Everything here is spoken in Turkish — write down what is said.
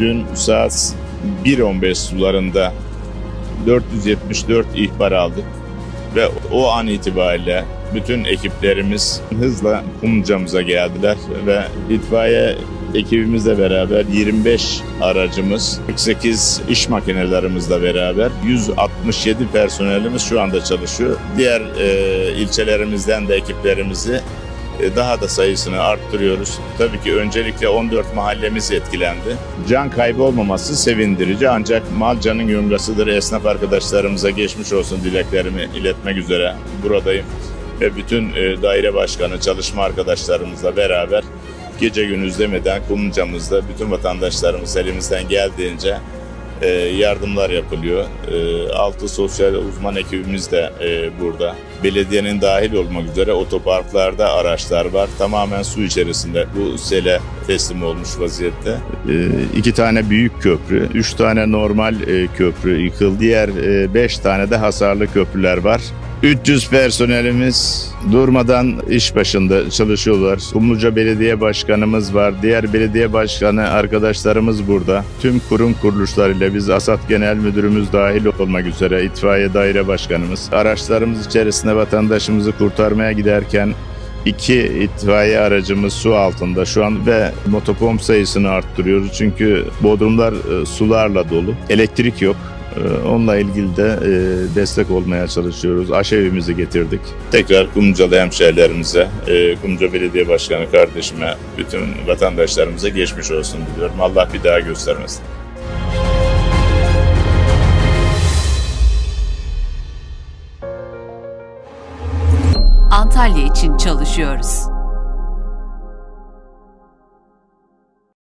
dün saat 1.15 sularında 474 ihbar aldık ve o an itibariyle bütün ekiplerimiz hızla Kumluca'mıza geldiler ve itfaiye ekibimizle beraber 25 aracımız, 48 iş makinelerimizle beraber 167 personelimiz şu anda çalışıyor. Diğer e, ilçelerimizden de ekiplerimizi daha da sayısını arttırıyoruz. Tabii ki öncelikle 14 mahallemiz etkilendi. Can kaybı olmaması sevindirici ancak mal canın yumgasıdır. Esnaf arkadaşlarımıza geçmiş olsun dileklerimi iletmek üzere buradayım. Ve bütün e, daire başkanı, çalışma arkadaşlarımızla beraber gece gündüz demeden Kumluca'mızda bütün vatandaşlarımız elimizden geldiğince e, yardımlar yapılıyor. E, altı sosyal uzman ekibimiz de e, burada. Belediyenin dahil olmak üzere otoparklarda araçlar var. Tamamen su içerisinde bu sele teslim olmuş vaziyette. E, iki tane büyük köprü, üç tane normal e, köprü yıkıldı. Diğer e, beş tane de hasarlı köprüler var. 300 personelimiz durmadan iş başında çalışıyorlar. Kumluca Belediye Başkanımız var. Diğer belediye başkanı arkadaşlarımız burada. Tüm kurum kuruluşlarıyla biz ASAD Genel Müdürümüz dahil olmak üzere itfaiye daire başkanımız. Araçlarımız içerisinde vatandaşımızı kurtarmaya giderken İki itfaiye aracımız su altında şu an ve motopomp sayısını arttırıyoruz. Çünkü bodrumlar e, sularla dolu. Elektrik yok. E, Onunla ilgili de e, destek olmaya çalışıyoruz. Aşevimizi getirdik. Tekrar Kumcalı hemşehrilerimize, e, Kumca Belediye Başkanı kardeşime, bütün vatandaşlarımıza geçmiş olsun diliyorum. Allah bir daha göstermesin. Antalya için çalışıyoruz.